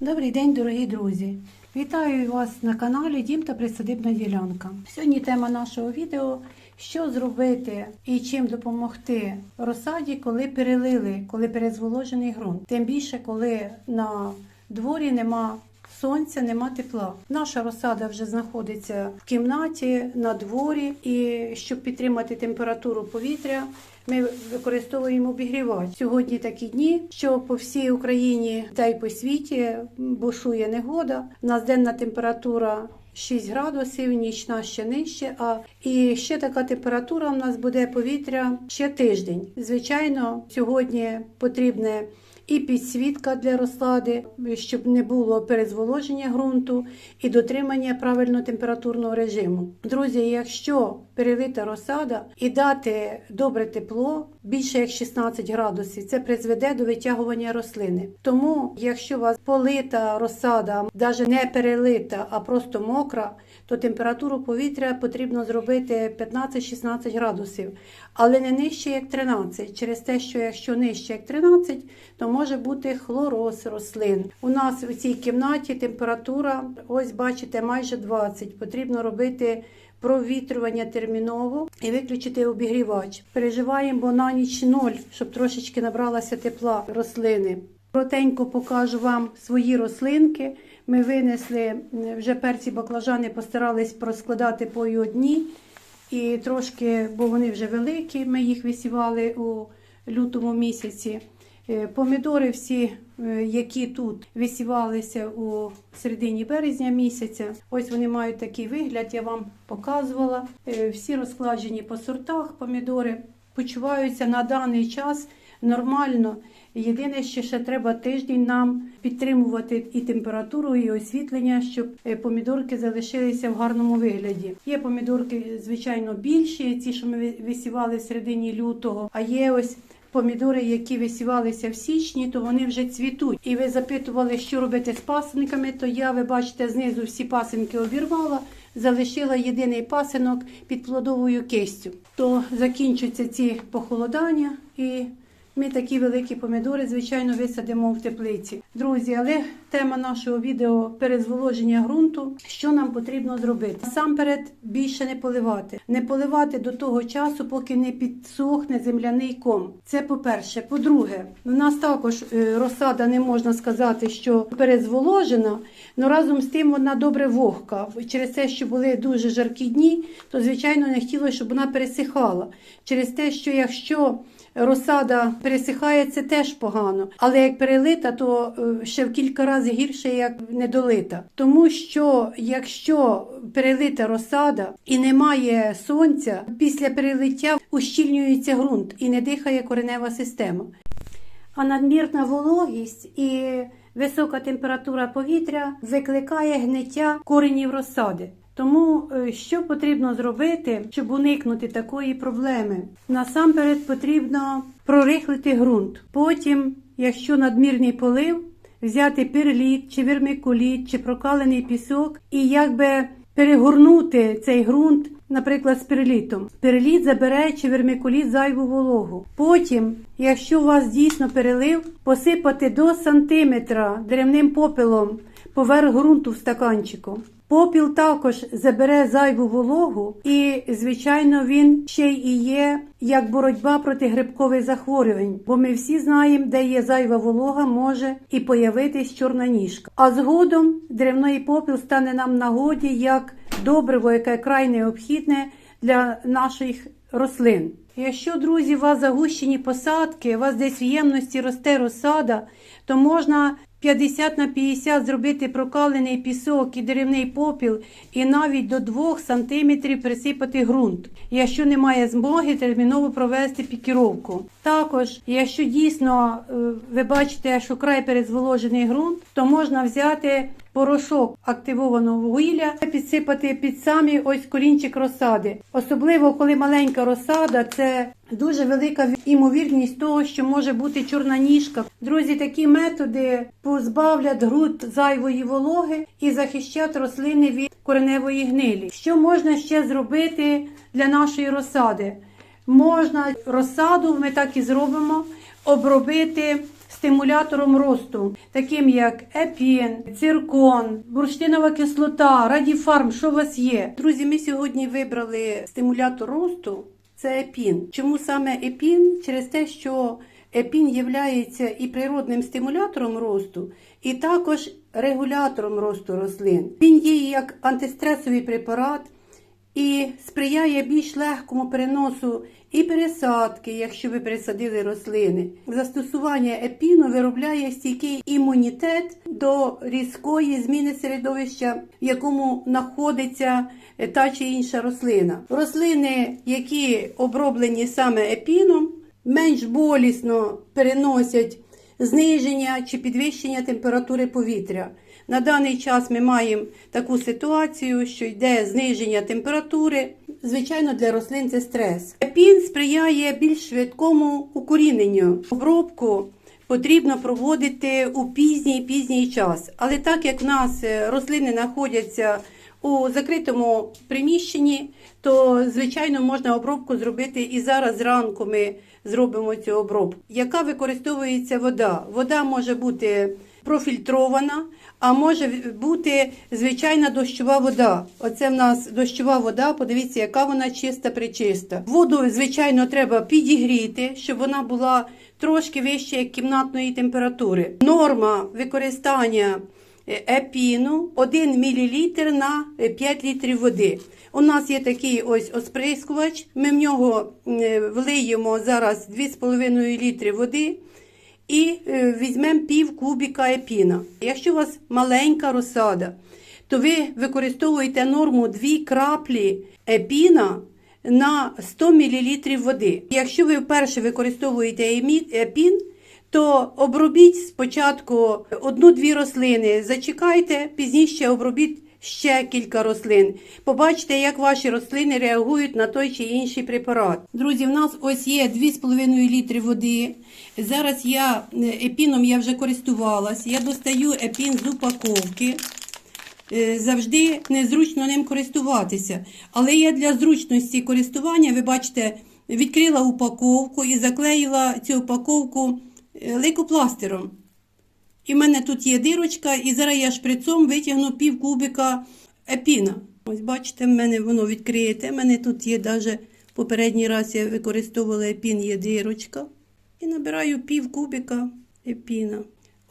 Добрий день, дорогі друзі! Вітаю вас на каналі Дім та Присадибна ділянка. Сьогодні тема нашого відео що зробити і чим допомогти розсаді, коли перелили, коли перезволожений ґрунт. Тим більше, коли на дворі нема сонця, нема тепла. Наша розсада вже знаходиться в кімнаті, на дворі, і щоб підтримати температуру повітря. Ми використовуємо обігрівач. Сьогодні такі дні, що по всій Україні та й по світі бушує негода. У нас денна температура 6 градусів, нічна ще нижче. А і ще така температура у нас буде повітря ще тиждень. Звичайно, сьогодні потрібне і підсвітка для розсади, щоб не було перезволоження ґрунту і дотримання правильно температурного режиму. Друзі, якщо перелита розсада і дати добре тепло, більше як 16 градусів, це призведе до витягування рослини. Тому, якщо у вас полита розсада, навіть не перелита, а просто мокра, то температуру повітря потрібно зробити 15-16 градусів, але не нижче як 13, через те, що якщо нижче як 13, то може бути хлороз рослин. У нас у цій кімнаті температура, ось бачите, майже 20. Потрібно робити провітрювання терміново і виключити обігрівач. Переживаємо, на ніч ноль, щоб трошечки набралася тепла рослини. Коротенько покажу вам свої рослинки. Ми винесли вже перці баклажани, постарались проскладати по одній. І трошки, бо вони вже великі, ми їх висівали у лютому місяці. Е, Помідори всі, е, які тут висівалися у середині березня місяця. Ось вони мають такий вигляд, я вам показувала. Е, Всі розкладені по сортах помідори почуваються на даний час нормально. Єдине, що ще треба тиждень нам підтримувати і температуру, і освітлення, щоб помідорки залишилися в гарному вигляді. Є помідорки, звичайно, більші, ті, що ми висівали в середині лютого, а є ось. Помідори, які висівалися в січні, то вони вже цвітуть. І ви запитували, що робити з пасинками, то я, ви бачите, знизу всі пасинки обірвала, залишила єдиний пасинок під плодовою кистю. То закінчаться ці похолодання і ми такі великі помідори, звичайно, висадимо в теплиці. Друзі, але тема нашого відео перезволоження ґрунту. Що нам потрібно зробити? Насамперед більше не поливати. Не поливати до того часу, поки не підсохне земляний ком. Це по-перше. По-друге, у нас також е, розсада не можна сказати, що перезволожена, але разом з тим вона добре вогка. Через те, що були дуже жаркі дні, то звичайно не хотілося, щоб вона пересихала. Через те, що якщо розсада пересихає, це теж погано. Але як перелита, то е, ще в кілька разів гірше, як недолита. Тому що якщо перелита розсада і немає сонця, після перелиття ущільнюється ґрунт і не дихає коренева система. А надмірна вологість і висока температура повітря викликає гниття коренів розсади. Тому е, що потрібно зробити, щоб уникнути такої проблеми? Насамперед потрібно прорихлити ґрунт. Потім, якщо надмірний полив, взяти перліт, чи вермикуліт, чи прокалений пісок і якби перегорнути цей ґрунт, наприклад, з перлітом. Перліт забере чи вермикуліт зайву вологу. Потім, якщо у вас дійсно перелив, посипати до сантиметра деревним попелом поверх ґрунту в стаканчику. Попіл також забере зайву вологу, і, звичайно, він ще й є як боротьба проти грибкових захворювань, бо ми всі знаємо, де є зайва волога, може і появитись чорна ніжка. А згодом деревний попіл стане нам нагоді як добриво, яке край необхідне для наших рослин. Якщо, друзі, у вас загущені посадки, у вас десь в ємності росте розсада, то можна 50 на 50 зробити прокалений пісок і деревний попіл і навіть до 2 см присипати ґрунт. Якщо немає змоги, терміново провести пікіровку. Також, якщо дійсно е, ви бачите, що край перезволожений ґрунт, то можна взяти порошок активованого вугілля, підсипати під самі ось корінчик розсади. Особливо, коли маленька розсада, це дуже велика імовірність того, що може бути чорна ніжка. Друзі, такі методи позбавлять ґрунт зайвої вологи і захищать рослини від кореневої гнилі. Що можна ще зробити для нашої розсади? Можна розсаду, ми так і зробимо, обробити стимулятором росту, таким як епін, циркон, бурштинова кислота, радіфарм, що у вас є. Друзі, ми сьогодні вибрали стимулятор росту. Це епін. Чому саме епін? Через те, що епін є і природним стимулятором росту, і також регулятором росту рослин. Він діє як антистресовий препарат і сприяє більш легкому переносу і пересадки, якщо ви пересадили рослини. Застосування епіну виробляє стійкий імунітет до різкої зміни середовища, в якому знаходиться та чи інша рослина. Рослини, які оброблені саме епіном, менш болісно переносять зниження чи підвищення температури повітря. На даний час ми маємо таку ситуацію, що йде зниження температури. Звичайно, для рослин це стрес. Епін сприяє більш швидкому укоріненню. Обробку потрібно проводити у пізній пізній час. Але так як в нас е, рослини знаходяться у закритому приміщенні, то звичайно можна обробку зробити і зараз зранку ми зробимо цю обробку. Яка використовується вода? Вода може бути профільтрована, а може бути звичайна дощова вода. Оце в нас дощова вода. Подивіться, яка вона чиста, причиста. Воду, звичайно, треба підігріти, щоб вона була трошки вище як кімнатної температури. Норма використання епіну 1 мл на 5 літрів води. У нас є такий ось осприскувач. Ми в нього е, влиємо зараз 2,5 літри води і е, візьмемо пів кубіка епіна. Якщо у вас маленька розсада, то ви використовуєте норму 2 краплі епіна на 100 мл води. Якщо ви вперше використовуєте епін, то обробіть спочатку одну-дві рослини, зачекайте, пізніше обробіть ще кілька рослин. Побачите, як ваші рослини реагують на той чи інший препарат. Друзі, в нас ось є 2,5 літри води. Зараз я е, епіном я вже користувалась. Я достаю епін з упаковки. Е, Завжди незручно ним користуватися. Але я для зручності користування, ви бачите, відкрила упаковку і заклеїла цю упаковку е, лейкопластиром. І в мене тут є дирочка, і зараз я шприцом витягну пів кубика епіна. Ось бачите, в мене воно відкриєте. У мене тут є навіть попередній раз я використовувала епін, є дирочка. І набираю пів кубика епіна.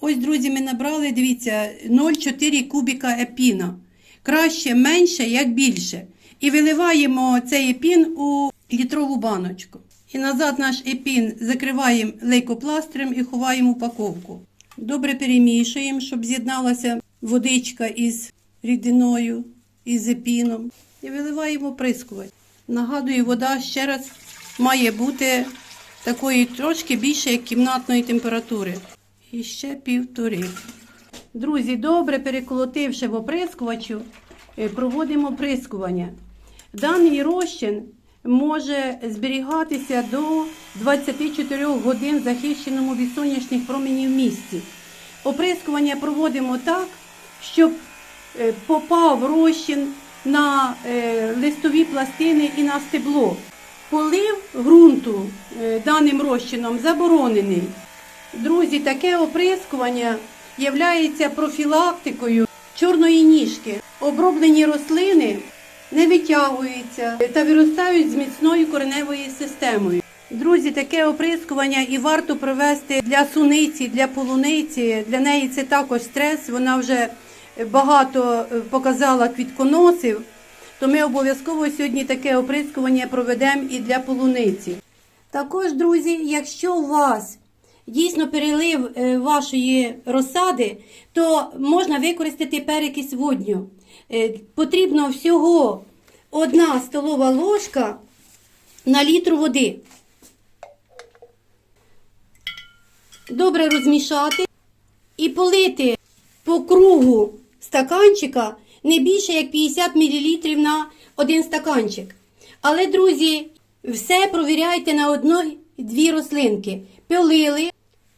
Ось, друзі, ми набрали, дивіться, 0,4 кубика епіна. Краще менше, як більше. І виливаємо цей епін у літрову баночку. І назад наш епін закриваємо лейкопластирем і ховаємо упаковку. Добре перемішуємо, щоб з'єдналася водичка із рідиною, із епіном. І виливаємо прискувач. Нагадую, вода ще раз має бути такої трошки більше, як кімнатної температури. І ще півтори. Друзі, добре переколотивши в оприскувачу, е, проводимо прискування. Даний розчин може зберігатися до 24 годин захищеному від сонячних променів місці. Оприскування проводимо так, щоб е, попав розчин на е, листові пластини і на стебло. Полив ґрунту е, даним розчином заборонений. Друзі, таке оприскування є профілактикою чорної ніжки. Оброблені рослини не витягуються та виростають з міцною кореневою системою. Друзі, таке оприскування і варто провести для суниці, для полуниці. Для неї це також стрес. Вона вже багато е, показала квітконосів. То ми обов'язково сьогодні таке оприскування проведемо і для полуниці. Також, друзі, якщо у вас дійсно перелив е, вашої розсади, то можна використати перекись водню. Е, Потрібно всього одна столова ложка на літр води. Добре розмішати і полити по кругу стаканчика не більше як 50 мл на один стаканчик. Але, друзі, все провіряйте на одну-дві рослинки. Полили,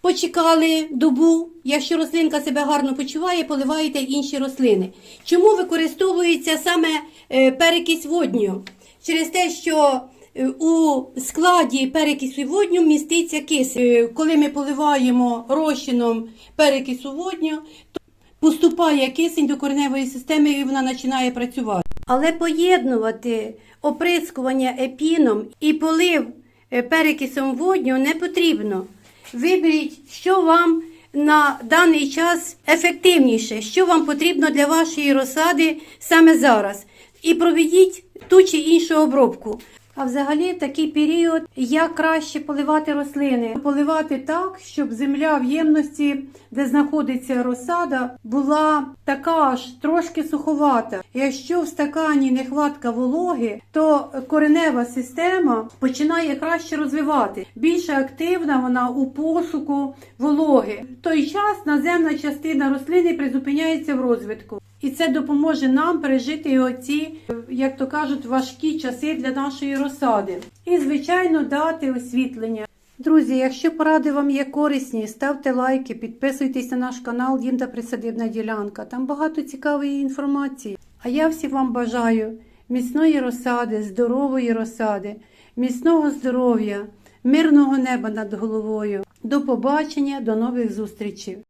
почекали добу. Якщо рослинка себе гарно почуває, поливаєте інші рослини. Чому використовується саме е, перекись водню? Через те, що Е, У складі перекису водню міститься кисень. Коли ми поливаємо розчином перекису водню, то поступає кисень до кореневої системи і вона починає працювати. Але поєднувати оприскування епіном і полив е, перекисом водню не потрібно. Виберіть, що вам на даний час ефективніше, що вам потрібно для вашої розсади саме зараз. І проведіть ту чи іншу обробку. А взагалі такий період як краще поливати рослини. Поливати так, щоб земля в ємності, де знаходиться розсада, була така аж трошки суховата. Якщо в стакані нехватка вологи, то коренева система починає краще розвивати. Більше активна вона у пошуку вологи. В той час наземна частина рослини призупиняється в розвитку. І це допоможе нам пережити оці, як то кажуть, важкі часи для нашої розсади. І, звичайно, дати освітлення. Друзі, якщо поради вам є корисні, ставте лайки, підписуйтесь на наш канал Дім та Присадибна ділянка. Там багато цікавої інформації. А я всім вам бажаю міцної розсади, здорової розсади, міцного здоров'я, мирного неба над головою. До побачення, до нових зустрічей!